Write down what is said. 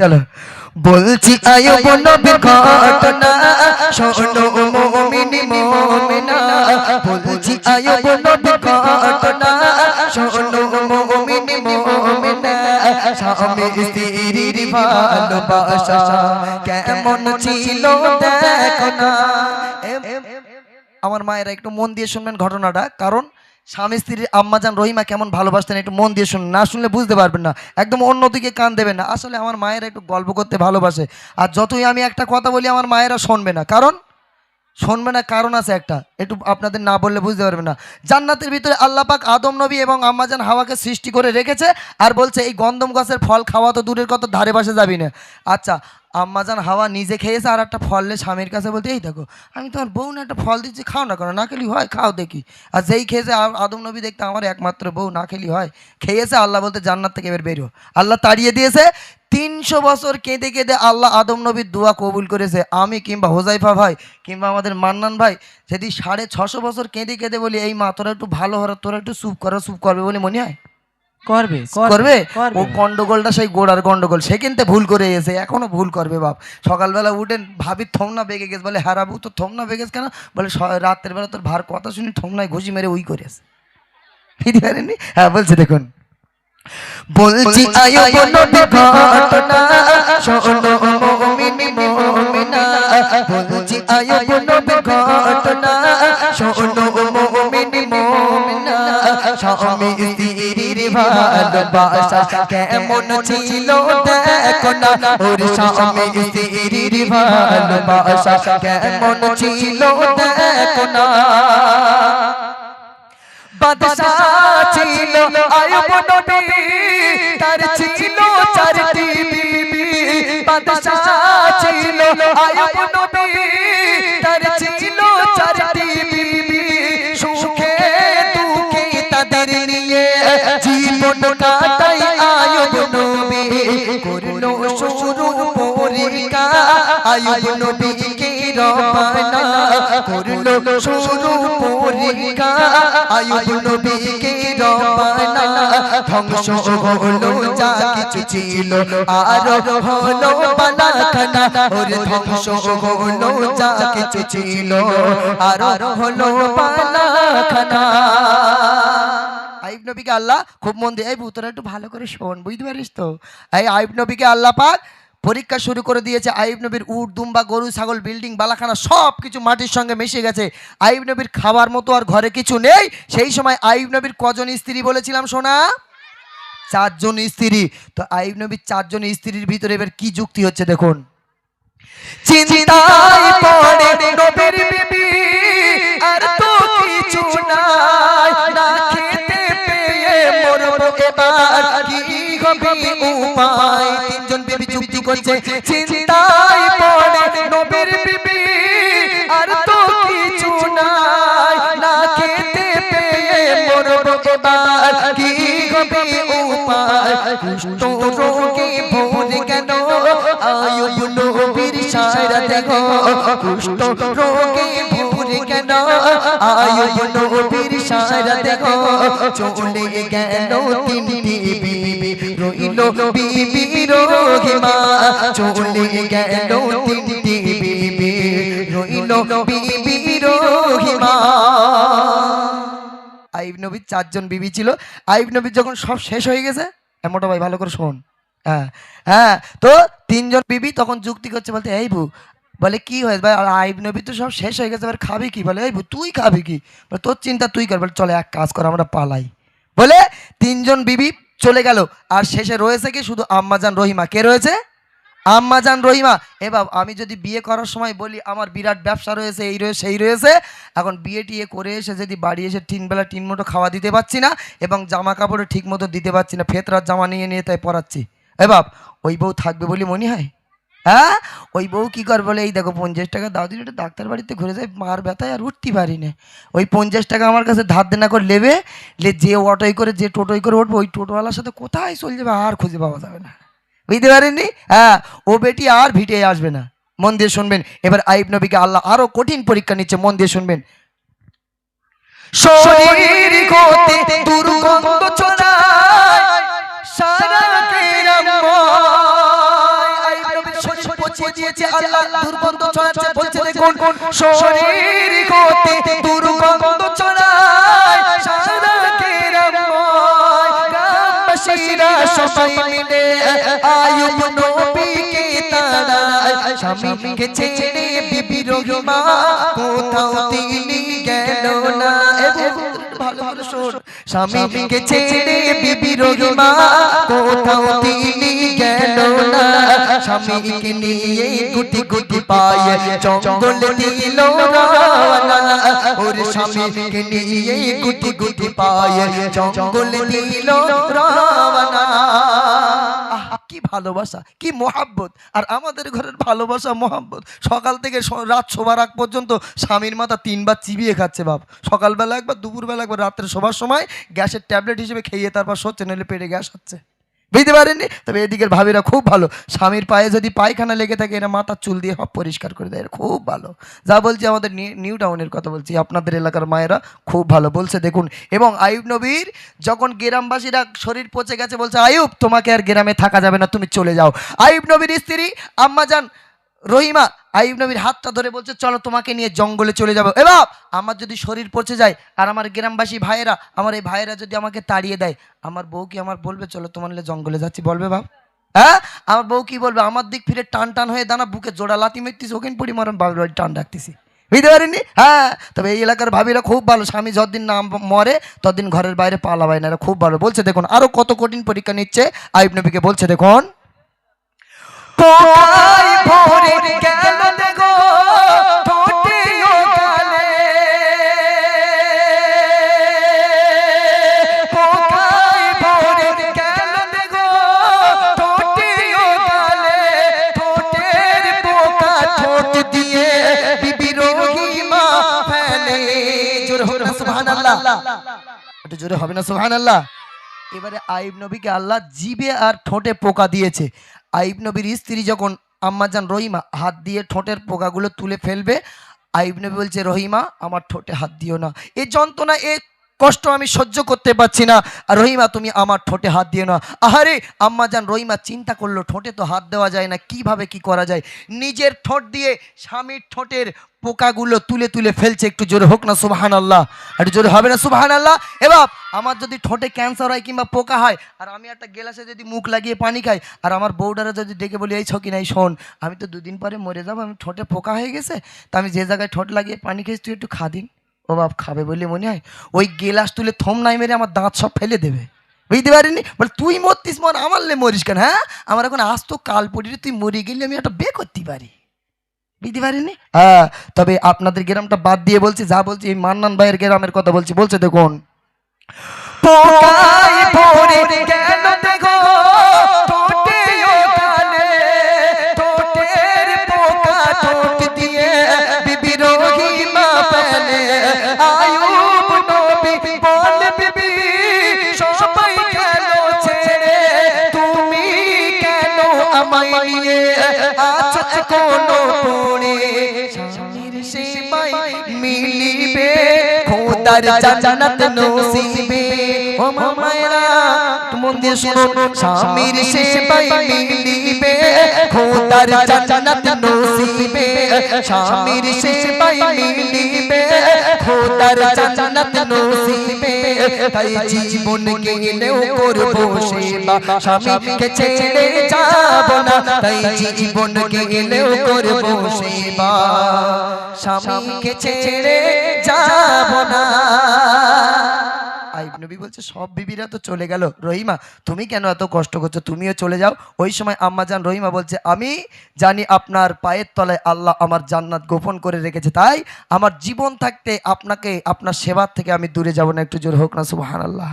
চলো। বলছি আয়ুব নবীর ঘটনা। শোনো মুমিনি মুমিনা বলছি আয়ুব নবীর ঘটনা। শোনো মুমিনি মুমিনা স্বামী স্ত্রীর ভালোবাসা। কেমন ছিল দেখো না। আমার মায়েরা একটু মন দিয়ে শুনবেন ঘটনাটা। কারণ স্বামী স্ত্রীর আম্মাজান রহিমা কেমন ভালোবাসতেন একটু মন দিয়ে শুনুন। না শুনলে বুঝতে পারবেন না। একদম অন্যদিকে কান দেবেন না। আসলে আমার মায়েরা একটু গল্প করতে ভালোবাসে। আর যতই আমি একটা কথা বলি, আমার মায়েরা শুনবে না। কারণ শুনবে না, কারণ আছে একটা। একটু আপনাদের না বললে বুঝতে পারবে না। জান্নাতের ভিতরে আল্লাহ পাক আদম নবী এবং আম্মাজান হাওয়াকে সৃষ্টি করে রেখেছে আর বলছে, এই গন্ধম গাছের ফল খাওয়া তো দূরের কত ধারে পাশে যাবি না। আচ্ছা আম্মাজান হাওয়া নিজে খেয়েছে আর একটা ফললে স্বামীর কাছে বলতে এই দেখো, আমি তোমার বউ না, একটা ফল দিচ্ছি, খাও না কেন? না খেলি হয়, খাও দেখি। আর যেই খেয়েছে আদম নবী দেখতে আমার একমাত্র বউ, না খেলি হয়। খেয়েছে, আল্লাহ বলতে জান্নাত থেকে এবার বেরো আল্লাহ তাড়িয়ে দিয়েছে তিনশো বছর কেঁদে কেঁদে আল্লাহ আদম নবীর দোয়া কবুল করেছে। আমি কিংবা হোজাইফা ভাই কিংবা আমাদের মান্নান ভাই যদি সাড়ে ছশো বছর কেঁদে কেঁদে বলি এই মা তোরা একটু ভালো হরা তোরা একটু চুপ করা চুপ করবে বলে মনে হয়? করবে করবে ও গন্ডগোলটা সেই গোড়ার গন্ডগোল সে কিন্তু ভুল করে এসে এখনও ভুল করবে বাপ। সকালবেলা উঠেন ভাবি থমনা বেগে গেছে বলে হ্যাঁ রাবু তো থমনা বেগেছ কেন? বলে স- রাতের বেলা তোর ভার কথা শুনি থমনায় ঘুষি মেরে ওই করেছে ফিরে পারেনি হ্যাঁ বলছে দেখুন। বলছি আয়ুব নবীর ঘটনা শোনো মুমিনি মুমিনা। বলছি আয়ুব নবীর ঘটনা শোনো মুমিনি মুমিনা স্বামী স্ত্রীর ভালোবাসা কেমন ছিল দেখো না। ওর স্বামী স্ত্রীর ভালোবাসা কেমন ছিল দেখো না। বাদশাহ তার ছিল চারটি বিবি সুখে দুঃখে তাদের নিয়ে জীবন কাটাই নবী। করল নবীকে রবানা শুরু আয়ুব নবীকে রবানা ধ্বংস যা কিছু ছিল আর ওর ধ্বংস যা কিছু ছিল আর আল্লাহ, খুব মন দিয়ে, এই একটু ভালো করে শোন, বুঝতে পারিস তো? এই আইব নবীকে আল্লাহ পাক পরীক্ষা শুরু করে দিয়েছে আইব নবীর উট, দুম্বা, গরু, ছাগল, বিল্ডিং, বালাখানা, সব কিছু মাটির সঙ্গে মিশে গেছে। আইব নবীর খাবার মতো আর ঘরে কিছু নেই। সেই সময় আইব নবীর কজন স্ত্রী বলেছিলাম শোনা চারজন স্ত্রী। তো আইব নবীর চারজন স্ত্রীর ভিতরে এবার কি যুক্তি হচ্ছে দেখুন। চিন্তায় কি তিনজন বিবি যুক্তি করছে চিন্তায় পড়ে নবীর বিবি। আর তো কিছু নাই। না খেতে পেয়ে মরবো এবার কি হবে উপায়? কুষ্ঠ রোগে ভরে কেন? আয়ুব নবীর সারা দেখো কুষ্ঠ রোগে কেন আয়ুব নবীর চলে গেল তিনটি বিবি। রইল বিবি চলে গেল তিনটি বিবি। রইল বিবি আইব নবীর চারজন বিবি ছিল। আইব নবীর যখন সব শেষ হয়ে গেছে মোটা ভাই ভালো করে শোন। হ্যাঁ হ্যাঁ তো তিনজন বিবি তখন যুক্তি করছে বলতে, এই বু বলে, কি হয়েছে? ভাই আইব নবী তো সব শেষ হয়ে গেছে, এবার খাবি কি? বলে, এই তুই খাবি কি? বলে, তোর চিন্তা তুই কর। বলে, চলে এক কাজ কর, আমরা পালাই। বলে, তিনজন বিবি চলে গেল, আর শেষে রয়েছে কি? শুধু আম্মাজান রহিমা। কে রয়েছে? আম্মাজান রহিমা। এ বাব আমি যদি বিয়ে করার সময় বলি, আমার বিরাট ব্যবসা রয়েছে, এই রয়েছে সেই রয়েছে। এখন বিয়ে টিয়ে করে এসে যদি বাড়ি এসে তিন বেলা তিন মুঠো খাওয়া দিতে পারছি না, এবং জামা কাপড়ে ঠিক মতো দিতে পারছি না, ফেতরার জামা নিয়ে নিয়ে তাই পরাচ্ছি এ বাপ, ওই বউ থাকবে বলে মনে হয়? হ্যাঁ? ওই বউ কী কর বলে, এই দেখো পঞ্চাশ টাকা দাও দিলে একটু ডাক্তার বাড়িতে ঘুরে যায় মার ব্যথায় আর উঠতে পারি না। ওই পঞ্চাশ টাকা আমার কাছে ধার দেনা করে নেবে, লে যে অটোয় করে, যে টোটোয় করে উঠবে, ওই টোটোওয়ালার সাথে কোথায় চলে যাবে আর খুঁজে পাওয়া যাবে না। বুঝতে পারেননি? হ্যাঁ ও বেটি আর ভিটে আসবে না। মন দিয়ে শুনবেন। এবার আইব নবীকে আল্লাহ আরও কঠিন পরীক্ষা নিচ্ছে, মন দিয়ে শুনবেন। শরীর দুর্গন্ধ ছড়ায়, সারা দিয়েছে আল্লাহ দুর্গন্ধ ছড়াচ্ছে বলছে দেখুন শরীর হতে দুর্গন্ধ ছড়ায় সারা কেরাময় গ্রামবাসীরা সবাই মিলে আয়ুব নবীকে তাড়ায়। স্বামীকে ছেড়ে বিবি রহিমা কোথাও তিনি গেল না। শোন স্বামীকে ছেড়ে বিবি রহিমা কোথাও তিনি গেল না। স্বামীকে নিয়ে গুটি গুটি পায়ে জঙ্গলে দিল ওর স্বামীকে নিয়ে গুটি গুটি পায়ে জঙ্গলে দিল রানা কি ভালোবাসা, কি মহাব্বত? আর আমাদের ঘরের ভালোবাসা, মহাব্বত। সকাল থেকে রাত শোবার আগ পর্যন্ত স্বামীর মাথা তিনবার চিবিয়ে খাচ্ছে বাপ। সকালবেলা একবার, দুপুরবেলা একবার, রাত্রে শোবার সময় গ্যাসের ট্যাবলেট হিসেবে খেয়ে তারপর সচ্ছে নইলে পেটে গ্যাস হচ্ছে। বুঝতে পারেননি? তবে এদিকের ভাবিরা খুব ভালো। স্বামীর পায়ে যদি পায়খানা লেগে থাকে, এরা মাথার চুল দিয়ে সব পরিষ্কার করে দেয়। এরা খুব ভালো। যা বলছি আমাদের নিউ টাউনের কথা বলছি। আপনাদের এলাকার মায়েরা খুব ভালো বলছে। দেখুন, এবং আয়ুব নবীর যখন গ্রামবাসীরা শরীর পচে গেছে, বলছে আয়ুব তোমাকে আর গ্রামে থাকা যাবে না, তুমি চলে যাও। আয়ুব নবীর স্ত্রী, আম্মাজান রহিমা আইব নবীর হাতটা ধরে বলছে, চলো তোমাকে নিয়ে জঙ্গলে চলে যাব। এবার আমার যদি শরীর পচে যায় আর আমার গ্রামবাসী ভাইয়েরা, আমার এই ভাইয়েরা যদি আমাকে তাড়িয়ে দেয়, আমার বউ কি আমার বলবে, চলো তোমার জঙ্গলে যাচ্ছি, বলবে বাপ। হ্যাঁ? আমার বউ কি বলবে, আমার দিক ফিরে টান টান হয়ে দানা বুকে জোড়া লাতি মেরতিস ওখানে পড়ি মারণ বাবার বাড়ি টান রাখতেছি। বুঝতে পারিনি হ্যাঁ? তবে এই এলাকার ভাবিরা খুব ভালো। স্বামী যতদিন না মরে, ততদিন ঘরের বাইরে পালা পালাবায় না। এরা খুব ভালো। বলছে, দেখুন, আরও কত কঠিন পরীক্ষা নিচ্ছে। আইব নবীকে বলছে, দেখুন। একটু জোরে হবে না, সুবহানাল্লাহ। এবারে আইব নবীকে আল্লাহ জিবে আর ঠোঁটে পোকা দিয়েছে। আইব নবীর স্ত্রী যখন আম্মাজান রহিমা হাত দিয়ে ঠোঁটের পোকাগুলো তুলে ফেলবে, আইব নবী বলছে, রহিমা, আমার ঠোঁটে হাত দিও না। এ যন্ত্রণা, এ কষ্ট আমি সহ্য করতে পারছি না। রহিমা, তুমি আমার ঠোঁটে হাত দিও না। আহারে আম্মাজান রহিমা চিন্তা করল, ঠোঁটে তো হাত দেওয়া যায় না, কীভাবে কি করা যায়? নিজের ঠোঁট দিয়ে স্বামীর ঠোঁটের পোকাগুলো তুলে তুলে ফেলছে, একটু জোরে হোক না সুবাহান আল্লাহ একটু জোরে হবে না সুবাহান আল্লাহ এবার আমার যদি ঠোঁটে ক্যান্সার হয় কিংবা পোকা হয়, আর আমি একটা গেলাসে যদি মুখ লাগিয়ে পানি খাই, আর আমার বউডারা যদি ডেকে বলি, এই ছকি নাই, শোন, আমি তো দুদিন পরে মরে যাব, আমি ঠোঁটে পোকা হয়ে গেছে, তা আমি যে জায়গায় ঠোঁট লাগিয়ে পানি খেয়েছি, তুই একটু খা দিন। ও বাপ খাবে বলে মনে হয় ওই গেলাস তুলে থম নাই মেরে আমার দাঁত সব ফেলে দেবে। বুঝতে পারিনি? বলে, তুই মরতিস, মর, আমার লে মরিস কেন হ্যাঁ? আমার এখন আজ তো কাল পড়ি তুই মরে গেলে আমি একটা বে করতে পারি। বুঝতে পারিনি? হ্যাঁ তবে আপনাদের গ্রামটা বাদ দিয়ে বলছি, যা বলছি, এই মান্নান ভাইয়ের গ্রামের কথা বলছি, বলছে দেখুন। ভরে গেল দেখো। এখনও পড়ে। স্বামীর সেবাই মিলিবে। খোদার জান্নাত নসিবে। ও মামায়রা মন দিয়ে শুনুন স্বামীর সেবাই মিলিবে। খোদার জান্নাত নসিবে। স্বামীর সেবাই মিলিবে। খোদার জান্নাত তাই জীবনকে এনেও করব সেবা। স্বামীকে ছেড়ে যাব না। তাই জীবনকে এনেও করব সেবা। স্বামীকে ছেড়ে যাব না। নবী বলছে, সব বিবিরা তো চলে গেল। রহিমা, তুমি কেন এত কষ্ট করছ? তুমিও চলে যাও। ওই সময় আম্মা যান রহিমা বলছে, আমি জানি আপনার পায়ের তলায় আল্লাহ আমার জান্নাত গোপন করে রেখেছে, তাই আমার জীবন থাকতে আপনাকে, আপনার সেবার থেকে আমি দূরে যাব না। একটু জোর হোক না সুবাহান আল্লাহ